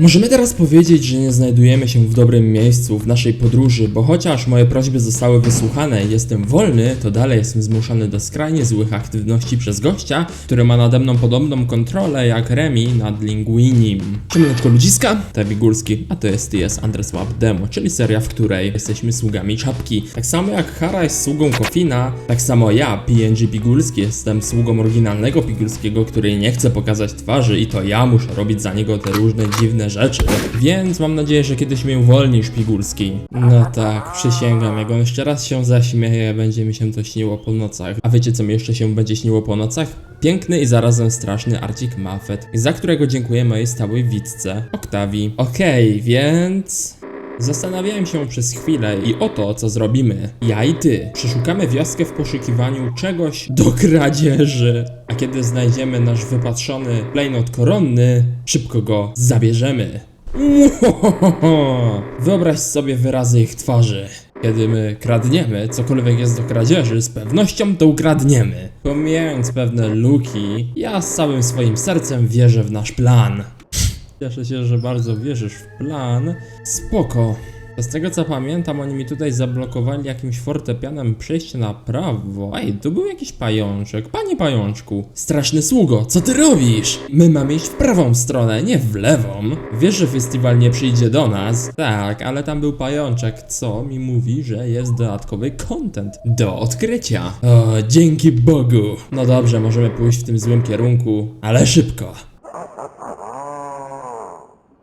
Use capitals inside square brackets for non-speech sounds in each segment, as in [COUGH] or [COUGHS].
Możemy teraz powiedzieć, że nie znajdujemy się w dobrym miejscu w naszej podróży, bo chociaż moje prośby zostały wysłuchane i jestem wolny, to dalej jestem zmuszany do skrajnie złych aktywności przez gościa, który ma nade mną podobną kontrolę jak Remi nad Linguinim. Siemaneczko ludziska, Tabi Górski, a to jest TS Andreswap Demo, czyli seria, w której jesteśmy sługami czapki. Tak samo jak Hara jest sługą Kofina, tak samo ja, PNG Pigulski, jestem sługą oryginalnego Pigulskiego, który nie chce pokazać twarzy i to ja muszę robić za niego te różne dziwne rzeczy. Więc mam nadzieję, że kiedyś mnie uwolnisz, Pigulski. No tak, przysięgam, jak on jeszcze raz się zaśmieje, będzie mi się to śniło po nocach. A wiecie co mi jeszcze się będzie śniło po nocach? Piękny i zarazem straszny Arcik Muffet, za którego dziękuję mojej stałej widzce, Oktawii. Okej, więc... Zastanawiałem się przez chwilę i oto co zrobimy. Ja i ty przeszukamy wioskę w poszukiwaniu czegoś do kradzieży. A kiedy znajdziemy nasz wypatrzony klejnot koronny, szybko go zabierzemy. [LAUGHS] Wyobraź sobie wyrazy ich twarzy. Kiedy my kradniemy, cokolwiek jest do kradzieży, z pewnością to ukradniemy. Pomijając pewne luki, ja z całym swoim sercem wierzę w nasz plan. Cieszę się, że bardzo wierzysz w plan. Spoko. Z tego co pamiętam, oni mi tutaj zablokowali jakimś fortepianem przejście na prawo. Ej, tu był jakiś pajączek. Panie pajączku, straszny sługo, co ty robisz? My mamy iść w prawą stronę, nie w lewą. Wiesz, że festiwal nie przyjdzie do nas? Tak, ale tam był pajączek, co mi mówi, że jest dodatkowy content do odkrycia. O, dzięki Bogu. No dobrze, możemy pójść w tym złym kierunku, ale szybko.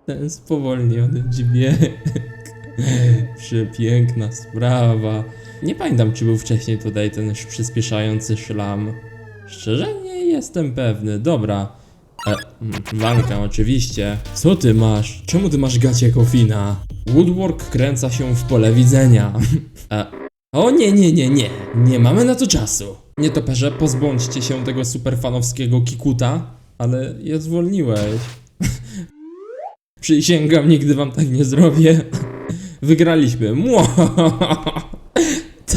Ten spowolniony dźwięk. [LAUGHS] Przepiękna sprawa. Nie pamiętam, czy był wcześniej tutaj ten sz- przyspieszający szlam. Szczerze nie jestem pewny. Dobra. E, oczywiście. Co ty masz? Czemu ty masz gacie kofina? Woodwork kręca się w pole widzenia. [LAUGHS] E, o nie, nie, nie, nie. Nie mamy na to czasu. Nietoperze, pozbądźcie się tego superfanowskiego kikuta, ale je zwolniłeś. Przysięgam, nigdy wam tak nie zrobię. [LAUGHS] Wygraliśmy. Mua! [LAUGHS]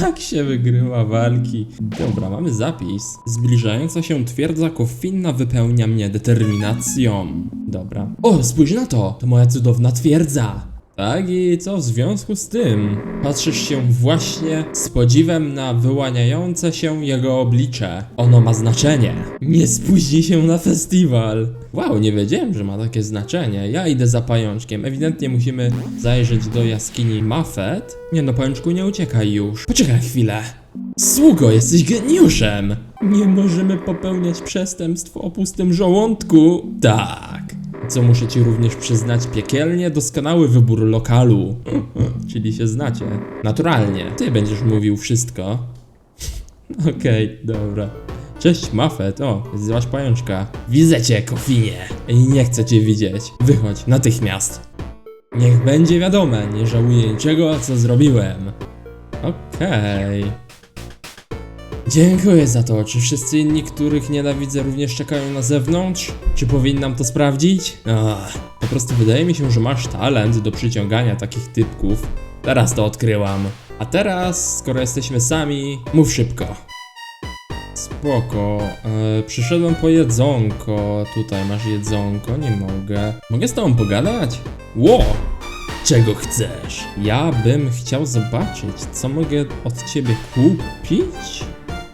Tak się wygrywa walki. Dobra, mamy zapis. Zbliżająca się twierdza Kofinna wypełnia mnie determinacją. Dobra. O, spójrz na to! To moja cudowna twierdza! Tak i co w związku z tym? Patrzysz się właśnie z podziwem na wyłaniające się jego oblicze. Ono ma znaczenie. Nie spóźnij się na festiwal. Wow, nie wiedziałem, że ma takie znaczenie. Ja idę za pajączkiem. Ewidentnie musimy zajrzeć do jaskini Muffet. Nie no, pajączku, nie uciekaj już. Poczekaj chwilę. Sługo, jesteś geniuszem! Nie możemy popełniać przestępstw o pustym żołądku. Tak. Co muszę ci również przyznać, piekielnie doskonały wybór lokalu. Czyli się znacie. Naturalnie, ty będziesz mówił wszystko. [LAUGHS] Okej, dobra. Cześć, Muffet. O, złaś pajączka. Widzę cię, kofinie. Nie chcę cię widzieć. Wychodź, natychmiast. Niech będzie wiadome, nie żałuję niczego, co zrobiłem. Okej. Dziękuję za to. Czy wszyscy inni, których nienawidzę, również czekają na zewnątrz? Czy powinnam to sprawdzić? Ach, po prostu wydaje mi się, że masz talent do przyciągania takich typków. Teraz to odkryłam. A teraz, skoro jesteśmy sami, mów szybko. Spoko. E, przyszedłem po jedzonko. Tutaj masz jedzonko, nie mogę. Mogę z tobą pogadać? Ło! Czego chcesz? Ja bym chciał zobaczyć, co mogę od ciebie kupić?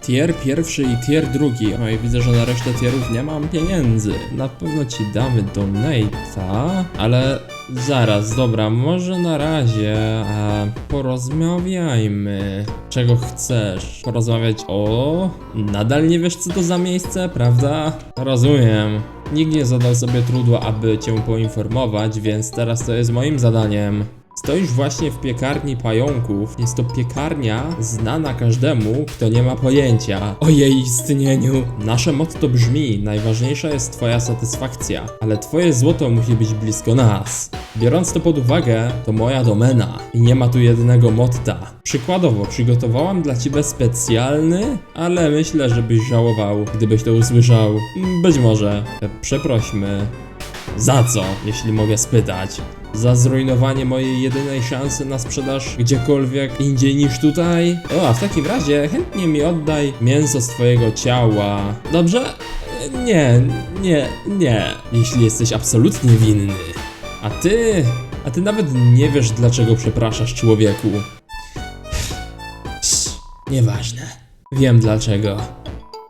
Tier pierwszy i tier drugi. No i widzę, że na resztę tierów nie mam pieniędzy. Na pewno ci damy donate'a, ale zaraz, dobra, może na razie a, porozmawiajmy. Czego chcesz? Porozmawiać o... Nadal nie wiesz, co to za miejsce, prawda? Rozumiem. Nikt nie zadał sobie trudu, aby cię poinformować, więc teraz to jest moim zadaniem. Stoisz właśnie w piekarni pająków. Jest to piekarnia znana każdemu, kto nie ma pojęcia o jej istnieniu. Nasze motto brzmi: najważniejsza jest Twoja satysfakcja, ale Twoje złoto musi być blisko nas. Biorąc to pod uwagę, to moja domena i nie ma tu jednego motta. Przykładowo, przygotowałam dla Ciebie specjalny, ale myślę, żebyś żałował, gdybyś to usłyszał. Być może. Przeprośmy. Za co, jeśli mogę spytać? Za zrujnowanie mojej jedynej szansy na sprzedaż gdziekolwiek indziej niż tutaj? O, a w takim razie chętnie mi oddaj mięso z twojego ciała. Dobrze? Nie, nie, nie. Jeśli jesteś absolutnie winny. A ty, a ty nawet nie wiesz dlaczego przepraszasz człowieku. Nieważne. Wiem dlaczego.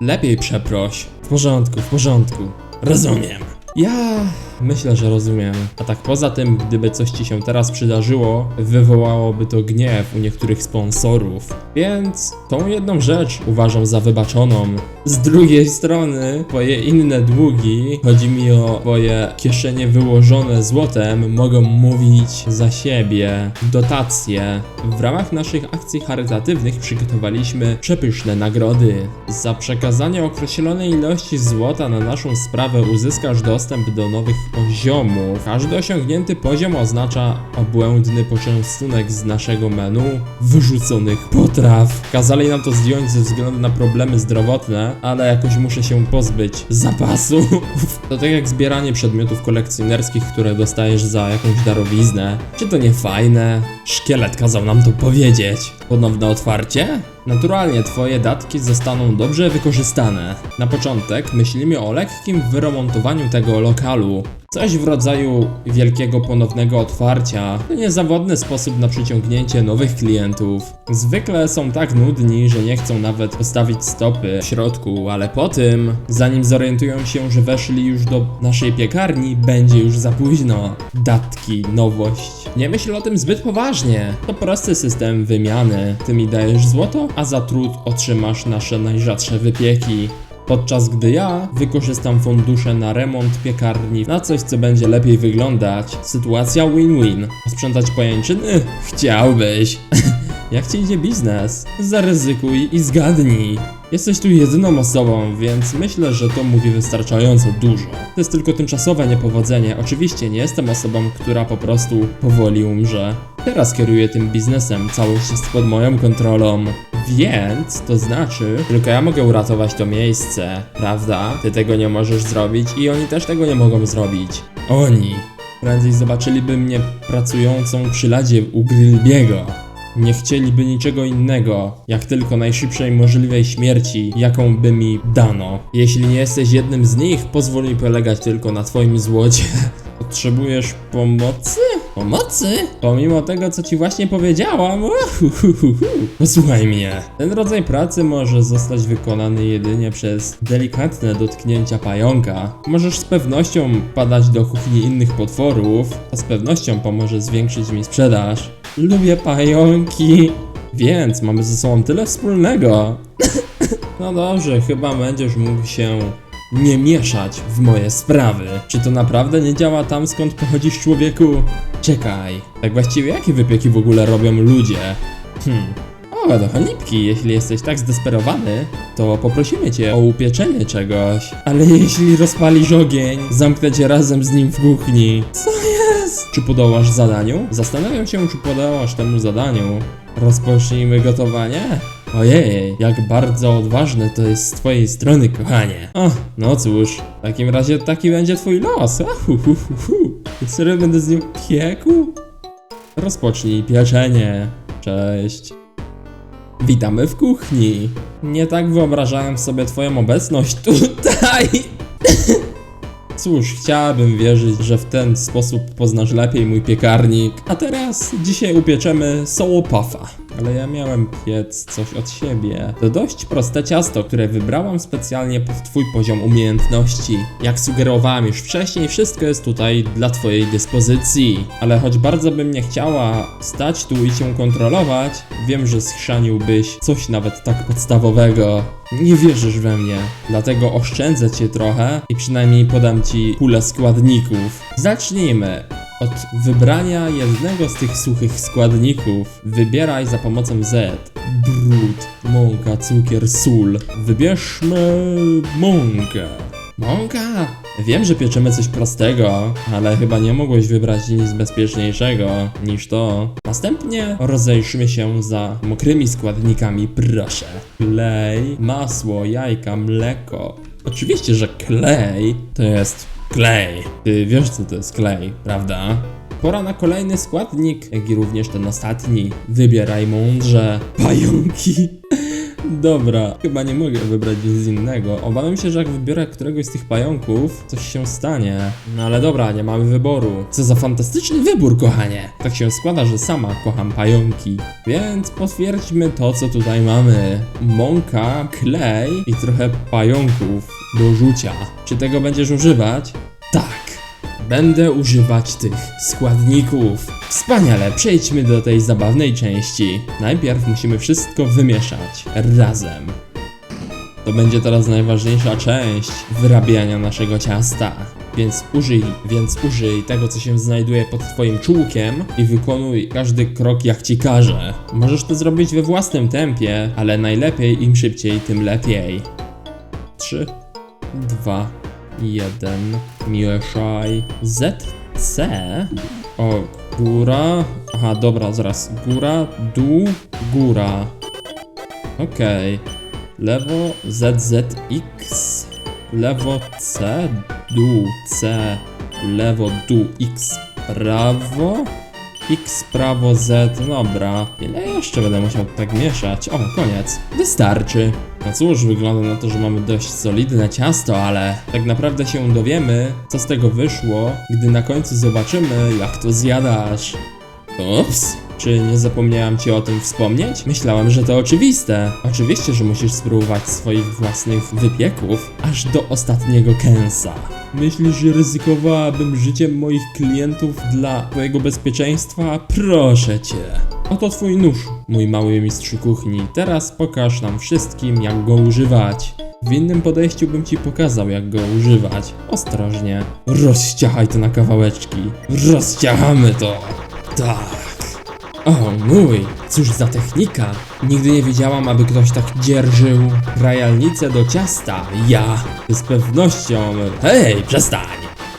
Lepiej przeproś. W porządku, w porządku. Rozumiem. Ja myślę, że rozumiem. A tak poza tym, gdyby coś ci się teraz przydarzyło, wywołałoby to gniew u niektórych sponsorów. Więc tą jedną rzecz uważam za wybaczoną. Z drugiej strony, twoje inne długi, chodzi mi o twoje kieszenie wyłożone złotem, mogą mówić za siebie. Dotacje. W ramach naszych akcji charytatywnych przygotowaliśmy przepyszne nagrody. Za przekazanie określonej ilości złota na naszą sprawę uzyskasz dostęp do nowych poziomów. Każdy osiągnięty poziom oznacza obłędny poczęstunek z naszego menu wyrzuconych potraw. Kazali nam to zdjąć ze względu na problemy zdrowotne, ale jakoś muszę się pozbyć zapasu. To tak jak zbieranie przedmiotów kolekcjonerskich, które dostajesz za jakąś darowiznę. Czy to nie fajne? Szkielet kazał nam to powiedzieć. Ponowne otwarcie? Naturalnie twoje datki zostaną dobrze wykorzystane. Na początek myślimy o lekkim wyremontowaniu tego lokalu. Coś w rodzaju wielkiego ponownego otwarcia. To niezawodny sposób na przyciągnięcie nowych klientów. Zwykle są tak nudni, że nie chcą nawet postawić stopy w środku, ale po tym, zanim zorientują się, że weszli już do naszej piekarni, będzie już za późno. Datki, nowość. Nie myśl o tym zbyt poważnie. To prosty system wymiany. Ty mi dajesz złoto, a za trud otrzymasz nasze najrzadsze wypieki. Podczas gdy ja wykorzystam fundusze na remont piekarni na coś, co będzie lepiej wyglądać. Sytuacja win-win. Sprzątać pajęczyny? Chciałbyś. [LAUGHS] Jak ci idzie biznes? Zaryzykuj i zgadnij. Jesteś tu jedyną osobą, więc myślę, że to mówi wystarczająco dużo. To jest tylko tymczasowe niepowodzenie. Oczywiście nie jestem osobą, która po prostu powoli umrze. Teraz kieruję tym biznesem, całość jest pod moją kontrolą. Więc to znaczy, tylko ja mogę uratować to miejsce, prawda? Ty tego nie możesz zrobić i oni też tego nie mogą zrobić. Oni. Prędzej zobaczyliby mnie pracującą przy ladzie u Grylbiego. Nie chcieliby niczego innego, jak tylko najszybszej możliwej śmierci, jaką by mi dano. Jeśli nie jesteś jednym z nich, pozwól mi polegać tylko na twoim złocie. [LAUGHS] Potrzebujesz pomocy? Pomocy? Pomimo tego, co ci właśnie powiedziałam, uhuhuhu. posłuchaj mnie. Ten rodzaj pracy może zostać wykonany jedynie przez delikatne dotknięcia pająka. Możesz z pewnością padać do kuchni innych potworów, a z pewnością pomoże zwiększyć mi sprzedaż. Lubię pająki, więc mamy ze sobą tyle wspólnego. [COUGHS] No dobrze, chyba będziesz mógł się nie mieszać w moje sprawy. Czy to naprawdę nie działa tam, skąd pochodzisz, człowieku? Czekaj, tak właściwie jakie wypieki w ogóle robią ludzie? Hmm. O, to cholipki, jeśli jesteś tak zdesperowany, to poprosimy cię o upieczenie czegoś. Ale jeśli rozpalisz ogień, zamknę cię razem z nim w kuchni. Co jest? Czy podołasz zadaniu? Zastanawiam się, czy podołasz temu zadaniu. Rozpocznijmy gotowanie? Ojej, jak bardzo odważne to jest z twojej strony, kochanie. O, no cóż, w takim razie taki będzie twój los. Ahuhuhuhu. Serio będę z nim piekł? Rozpocznij pieczenie. Cześć. Witamy w kuchni. Nie tak wyobrażałem sobie twoją obecność tutaj. Cóż, chciałabym wierzyć, że w ten sposób poznasz lepiej mój piekarnik. A teraz dzisiaj upieczemy sołopafa. Ale ja miałem piec coś od siebie. To dość proste ciasto, które wybrałam specjalnie pod twój poziom umiejętności. Jak sugerowałam już wcześniej, wszystko jest tutaj dla twojej dyspozycji. Ale choć bardzo bym nie chciała stać tu i cię kontrolować, wiem, że schrzaniłbyś coś nawet tak podstawowego. Nie wierzysz we mnie, dlatego oszczędzę cię trochę i przynajmniej podam ci pulę składników. Zacznijmy. Od wybrania jednego z tych suchych składników wybieraj za pomocą Z. Brud, mąka, cukier, sól. Wybierzmy mąkę. Mąka! Wiem, że pieczemy coś prostego, ale chyba nie mogłeś wybrać nic bezpieczniejszego niż to. Następnie rozejrzymy się za mokrymi składnikami, proszę. Klej, masło, jajka, mleko. Oczywiście, że klej to jest klej. Ty wiesz, co to jest klej, prawda? Pora na kolejny składnik, jak i również ten ostatni. Wybieraj mądrze. Pająki. Dobra, chyba nie mogę wybrać nic innego. Obawiam się, że jak wybiorę któregoś z tych pająków, coś się stanie. No ale dobra, nie mamy wyboru. Co za fantastyczny wybór, kochanie. Tak się składa, że sama kocham pająki. Więc potwierdźmy to, co tutaj mamy. Mąka, klej i trochę pająków do rzucia. Czy tego będziesz używać? Tak. Będę używać tych składników. Wspaniale, przejdźmy do tej zabawnej części. Najpierw musimy wszystko wymieszać razem. To będzie teraz najważniejsza część wyrabiania naszego ciasta. Więc użyj, więc użyj tego, co się znajduje pod twoim czółkiem i wykonuj każdy krok, jak ci każę. Możesz to zrobić we własnym tempie, ale najlepiej im szybciej, tym lepiej. 3, 2, 1. Mieszaj. ZC. O, góra. Aha, dobra, zaraz. Góra, dół, góra. Okej. Lewo ZZX. Lewo C, dół C. Lewo dół X. Prawo. X, prawo, Z, dobra. Ile jeszcze będę musiał tak mieszać? O, koniec. Wystarczy. No cóż, wygląda na to, że mamy dość solidne ciasto, ale tak naprawdę się dowiemy, co z tego wyszło, gdy na końcu zobaczymy, jak to zjadasz. Ups, czy nie zapomniałam ci o tym wspomnieć? Myślałam, że to oczywiste. Oczywiście, że musisz spróbować swoich własnych wypieków, aż do ostatniego kęsa. Myślisz, że ryzykowałabym życiem moich klientów dla twojego bezpieczeństwa? Proszę cię. Oto twój nóż, mój mały mistrzu kuchni. Teraz pokaż nam wszystkim, jak go używać. W innym podejściu bym ci pokazał, jak go używać. Ostrożnie. Rozciachaj to na kawałeczki. Rozciachamy to. Tak. O mój, cóż za technika. Nigdy nie widziałam, aby ktoś tak dzierżył krajalnicę do ciasta. Ja z pewnością... Hej, przestań!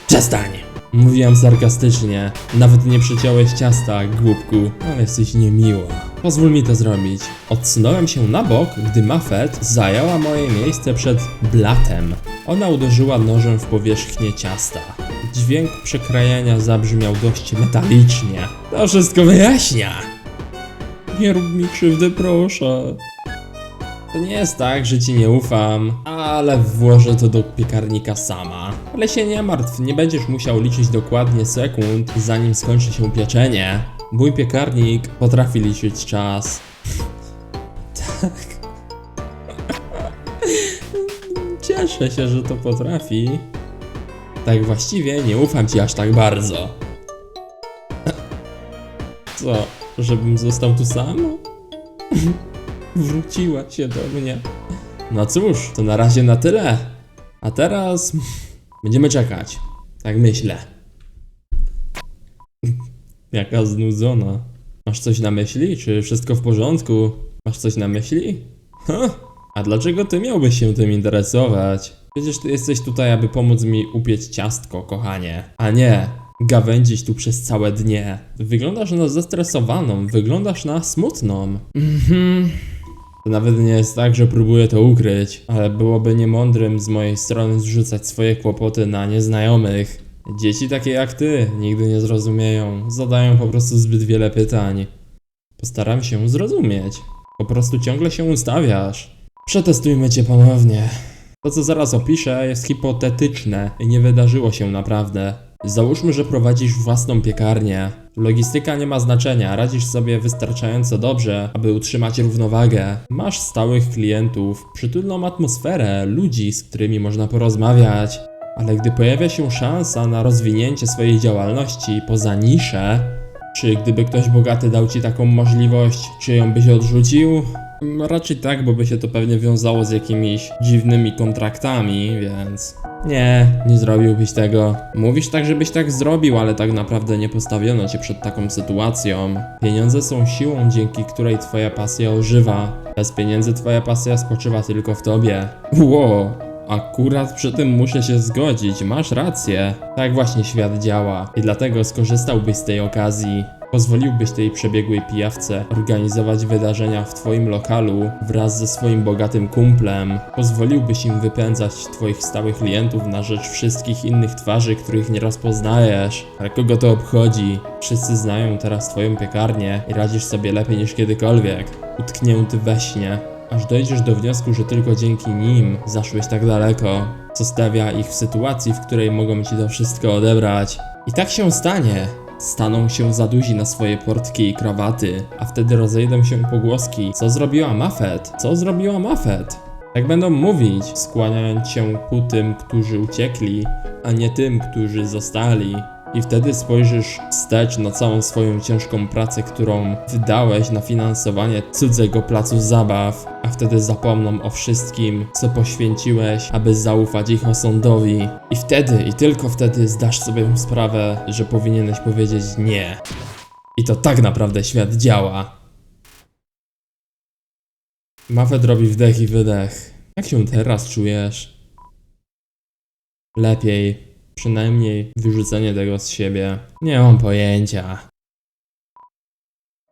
Przestań! Mówiłam sarkastycznie. Nawet nie przeciąłeś ciasta, głupku. Ale jesteś niemiła. Pozwól mi to zrobić. Odsunąłem się na bok, gdy Mafet zajęła moje miejsce przed blatem. Ona uderzyła nożem w powierzchnię ciasta. Dźwięk przekrajania zabrzmiał dość metalicznie. To wszystko wyjaśnia. Nie rób mi krzywdy, proszę. To nie jest tak, że ci nie ufam, ale włożę to do piekarnika sama. Ale się nie martw, nie będziesz musiał liczyć dokładnie sekund, zanim skończy się pieczenie. Mój piekarnik potrafi liczyć czas. [LAUGHS] tak. [LAUGHS] Cieszę się, że to potrafi. Tak właściwie nie ufam ci aż tak bardzo. [LAUGHS] Co, żebym został tu sam? Wróciła się do mnie. No cóż, to na razie na tyle. A teraz będziemy czekać. Tak myślę. [LAUGHS] Jaka znudzona. Masz coś na myśli? Czy wszystko w porządku? Masz coś na myśli? Ha? A dlaczego ty miałbyś się tym interesować? Przecież ty jesteś tutaj, aby pomóc mi upiec ciastko, kochanie. A nie, gawędzić tu przez całe dnie. Wyglądasz na zestresowaną, wyglądasz na smutną. Mhm. To nawet nie jest tak, że próbuję to ukryć, ale byłoby niemądrym z mojej strony zrzucać swoje kłopoty na nieznajomych. Dzieci takie jak ty nigdy nie zrozumieją, zadają po prostu zbyt wiele pytań. Postaram się zrozumieć. Po prostu ciągle się ustawiasz. Przetestujmy cię ponownie. To, co zaraz opiszę, jest hipotetyczne i nie wydarzyło się naprawdę. Załóżmy, że prowadzisz własną piekarnię. Logistyka nie ma znaczenia, radzisz sobie wystarczająco dobrze, aby utrzymać równowagę. Masz stałych klientów, przytulną atmosferę, ludzi, z którymi można porozmawiać. Ale gdy pojawia się szansa na rozwinięcie swojej działalności poza niszę, czy gdyby ktoś bogaty dał ci taką możliwość, czy ją byś odrzucił? Mm, Raczej tak, bo by się to pewnie wiązało z jakimiś dziwnymi kontraktami, więc. Nie, nie zrobiłbyś tego. Mówisz tak, żebyś tak zrobił, ale tak naprawdę nie postawiono cię przed taką sytuacją. Pieniądze są siłą, dzięki której twoja pasja ożywa. Bez pieniędzy twoja pasja spoczywa tylko w tobie. Wow, Akurat przy tym muszę się zgodzić, masz rację. Tak właśnie świat działa i dlatego skorzystałbyś z tej okazji. Pozwoliłbyś tej przebiegłej pijawce organizować wydarzenia w twoim lokalu wraz ze swoim bogatym kumplem. Pozwoliłbyś im wypędzać twoich stałych klientów na rzecz wszystkich innych twarzy, których nie rozpoznajesz. Ale kogo to obchodzi? Wszyscy znają teraz twoją piekarnię i radzisz sobie lepiej niż kiedykolwiek. Utknięty we śnie. Aż dojdziesz do wniosku, że tylko dzięki nim zaszłeś tak daleko, co stawia ich w sytuacji, w której mogą ci to wszystko odebrać. I tak się stanie. Staną się za duzi na swoje portki i krawaty, a wtedy rozejdą się pogłoski. Co zrobiła Mafet? Co zrobiła Mafet? Tak będą mówić, skłaniając się ku tym, którzy uciekli, a nie tym, którzy zostali. I wtedy spojrzysz wstecz na całą swoją ciężką pracę, którą wydałeś na finansowanie cudzego placu zabaw, a wtedy zapomną o wszystkim, co poświęciłeś, aby zaufać ich osądowi. I wtedy, i tylko wtedy zdasz sobie sprawę, że powinieneś powiedzieć nie. I to tak naprawdę świat działa. Mafet robi wdech i wydech. Jak się teraz czujesz? Lepiej. Przynajmniej wyrzucenie tego z siebie. Nie mam pojęcia.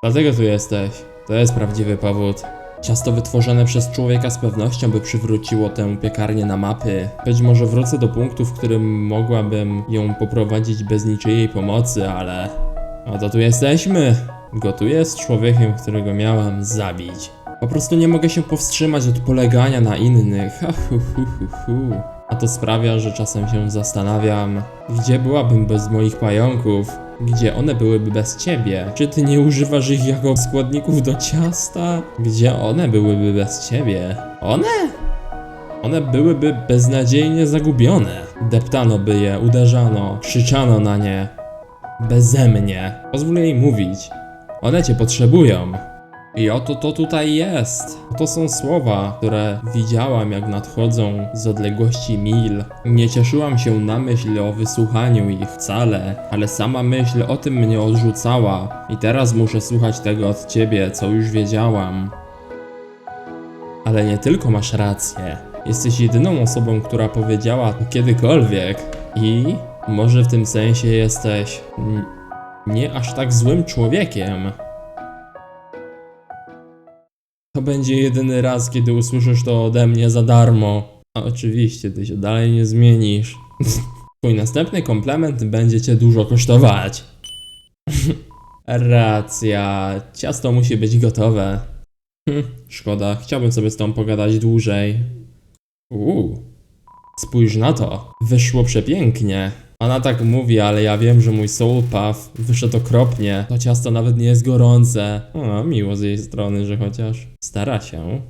Dlatego tu jesteś. To jest prawdziwy powód. Ciasto wytworzone przez człowieka z pewnością by przywróciło tę piekarnię na mapy. Być może wrócę do punktu, w którym mogłabym ją poprowadzić bez niczyjej pomocy, ale... Oto tu jesteśmy! Gotuję z człowiekiem, którego miałam zabić. Po prostu nie mogę się powstrzymać od polegania na innych. Ha, hu, hu, hu, hu. A to sprawia, że czasem się zastanawiam, gdzie byłabym bez moich pająków? Gdzie one byłyby bez ciebie? Czy ty nie używasz ich jako składników do ciasta? Gdzie one byłyby bez ciebie? One? One byłyby beznadziejnie zagubione. Deptano by je, uderzano, krzyczano na nie. Beze mnie. Pozwól jej mówić. One cię potrzebują. I oto to tutaj jest. To są słowa, które widziałam jak nadchodzą z odległości mil. Nie cieszyłam się na myśl o wysłuchaniu ich wcale, ale sama myśl o tym mnie odrzucała. I teraz muszę słuchać tego od ciebie, co już wiedziałam. Ale nie tylko masz rację. Jesteś jedyną osobą, która powiedziała to kiedykolwiek. I może w tym sensie jesteś nie aż tak złym człowiekiem. To będzie jedyny raz, kiedy usłyszysz to ode mnie za darmo. A oczywiście, ty się dalej nie zmienisz. [LAUGHS] Twój następny komplement będzie cię dużo kosztować. [LAUGHS] Racja, ciasto musi być gotowe. Hm, szkoda, chciałbym sobie z tą pogadać dłużej. Uuu, spójrz na to, wyszło przepięknie. Ona tak mówi, ale ja wiem, że mój soul puff wyszedł okropnie. To ciasto nawet nie jest gorące. O, miło z jej strony, że chociaż stara się.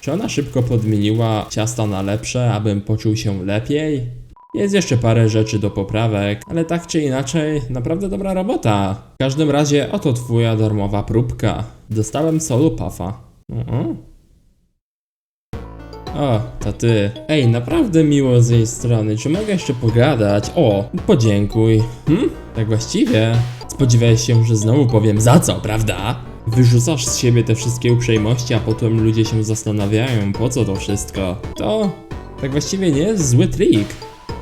Czy ona szybko podmieniła ciasta na lepsze, abym poczuł się lepiej? Jest jeszcze parę rzeczy do poprawek, ale tak czy inaczej, naprawdę dobra robota. W każdym razie, oto twoja darmowa próbka. Dostałem solu puffa. Mhm. O, to ty. Ej, naprawdę miło z jej strony. Czy mogę jeszcze pogadać? O, podziękuj. Hm? Tak właściwie? Spodziewałeś się, że znowu powiem za co, prawda? Wyrzucasz z siebie te wszystkie uprzejmości, a potem ludzie się zastanawiają, po co to wszystko. To tak właściwie nie jest zły trik.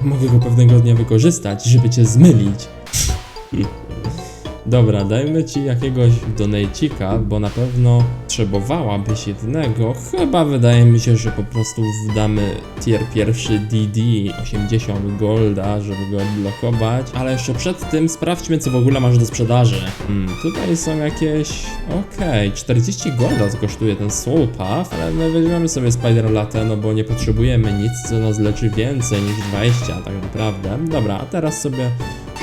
Mogę go pewnego dnia wykorzystać, żeby cię zmylić. Dobra, dajmy ci jakiegoś donejcika, bo na pewno potrzebowałabyś jednego. Chyba wydaje mi się, że po prostu wdamy tier pierwszy DD 80 golda, żeby go odblokować. Ale jeszcze przed tym sprawdźmy, co w ogóle masz do sprzedaży. Hmm, tutaj są jakieś... Okej, 40 golda to kosztuje ten Soul Puff, ale my weźmiemy sobie Spider Latte, no bo nie potrzebujemy nic, co nas leczy więcej niż 20 tak naprawdę. Dobra, a teraz sobie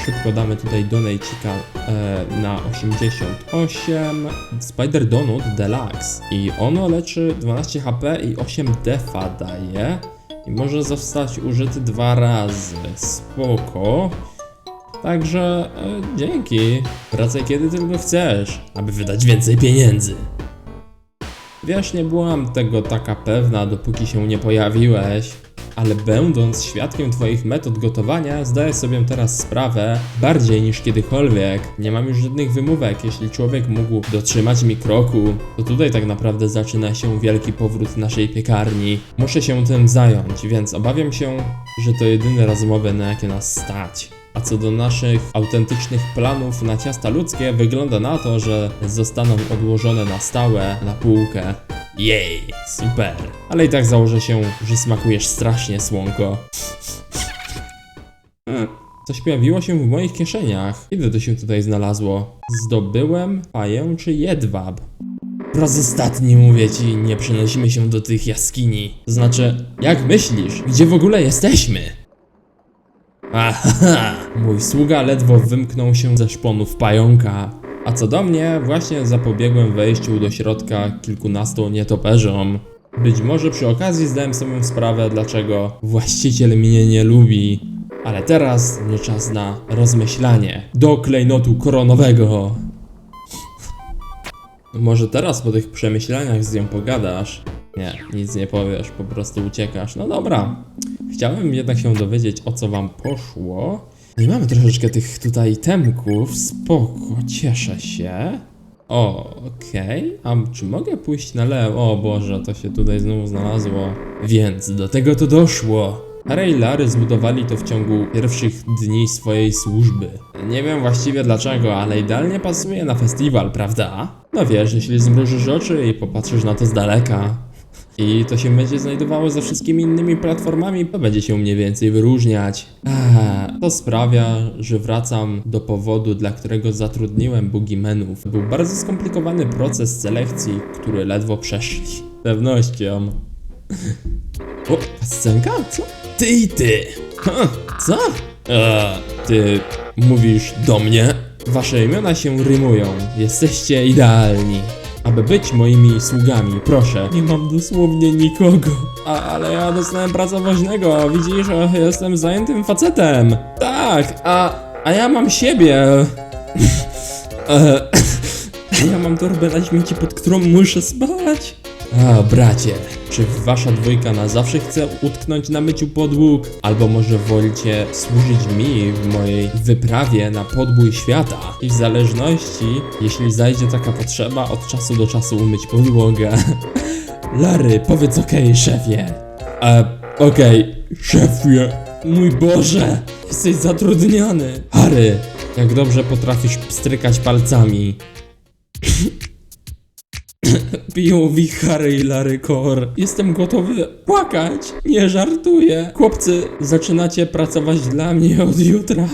Szybko damy tutaj donatecika e, na 88 Spider Donut Deluxe. I ono leczy 12 HP i 8 defa daje. I może zostać użyty dwa razy, spoko. Także e, dzięki, wracaj kiedy tylko chcesz, aby wydać więcej pieniędzy. Wiesz, nie byłam tego taka pewna, dopóki się nie pojawiłeś, ale będąc świadkiem Twoich metod gotowania, zdaję sobie teraz sprawę bardziej niż kiedykolwiek. Nie mam już żadnych wymówek, jeśli człowiek mógł dotrzymać mi kroku, to tutaj tak naprawdę zaczyna się wielki powrót naszej piekarni. Muszę się tym zająć, więc obawiam się, że to jedyne rozmowy, na jakie nas stać. A co do naszych autentycznych planów na ciasta ludzkie, wygląda na to, że zostaną odłożone na stałe na półkę. Jej, super. Ale i tak założę się, że smakujesz strasznie słonko. Hmm, Coś pojawiło się w moich kieszeniach. Kiedy to się tutaj znalazło? Zdobyłem pajęczy jedwab. Po raz ostatni mówię ci, nie przenosimy się do tych jaskini. To znaczy, jak myślisz, gdzie w ogóle jesteśmy? Aha! Mój sługa ledwo wymknął się ze szponów pająka. A co do mnie, właśnie zapobiegłem wejściu do środka kilkunastu nietoperzom. Być może przy okazji zdałem sobie sprawę, dlaczego właściciel mnie nie lubi. Ale teraz nie czas na rozmyślanie. Do klejnotu koronowego. Może teraz po tych przemyśleniach z nią pogadasz? Nie, nic nie powiesz, po prostu uciekasz. No dobra. Chciałem jednak się dowiedzieć, o co wam poszło. No i mamy troszeczkę tych tutaj temków. Spoko, cieszę się. O, okej. A czy mogę pójść na lewo? O Boże, to się tutaj znowu znalazło. Więc do tego to doszło. Harry i Larry zbudowali to w ciągu pierwszych dni swojej służby. Nie wiem właściwie dlaczego, ale idealnie pasuje na festiwal, prawda? No wiesz, jeśli zmrużysz oczy i popatrzysz na to z daleka. I to się będzie znajdowało ze wszystkimi innymi platformami, to będzie się mniej więcej wyróżniać. To sprawia, że wracam do powodu, dla którego zatrudniłem Boogiemanów. Był bardzo skomplikowany proces selekcji, który ledwo przeszli. Z pewnością. [LAUGHS] O, scenka? Co? Ty i ty! Ha, co? Eee, ty mówisz do mnie? Wasze imiona się rymują. Jesteście idealni. Aby być moimi sługami, proszę. Nie mam dosłownie nikogo. A, ale ja dostałem pracę woźnego, widzisz, o, jestem zajętym facetem. Tak, a, a ja mam siebie. [LAUGHS] E, [LAUGHS] ja mam torbę na śmieci, pod którą muszę spać. A, bracie, czy wasza dwójka na zawsze chce utknąć na myciu podłóg? Albo może wolicie służyć mi w mojej wyprawie na podbój świata? I w zależności, jeśli zajdzie taka potrzeba, od czasu do czasu umyć podłogę. [LAUGHS] Lary, powiedz okej, szefie. E, okej, szefie. Mój Boże, jesteś zatrudniony. Harry, jak dobrze potrafisz pstrykać palcami. [LAUGHS] [LAUGHS] POV Harry i Larry. Jestem gotowy płakać. Nie żartuję. Chłopcy, zaczynacie pracować dla mnie od jutra.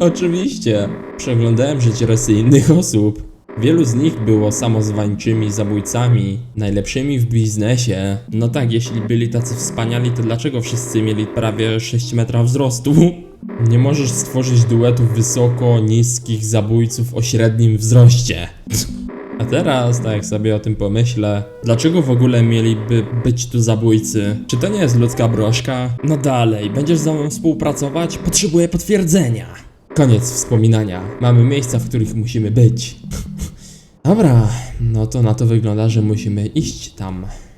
Oczywiście. Przeglądałem życiorysy innych osób. Wielu z nich było samozwańczymi zabójcami, najlepszymi w biznesie. No tak, jeśli byli tacy wspaniali, to dlaczego wszyscy mieli prawie 6 metra wzrostu? [LAUGHS] Nie możesz stworzyć duetów wysoko, niskich zabójców o średnim wzroście. [LAUGHS] A teraz, tak jak sobie o tym pomyślę, dlaczego w ogóle mieliby być tu zabójcy? Czy to nie jest ludzka broszka? No dalej, będziesz ze mną współpracować? Potrzebuję potwierdzenia. Koniec wspominania. Mamy miejsca, w których musimy być. Dobra, no to na to wygląda, że musimy iść tam.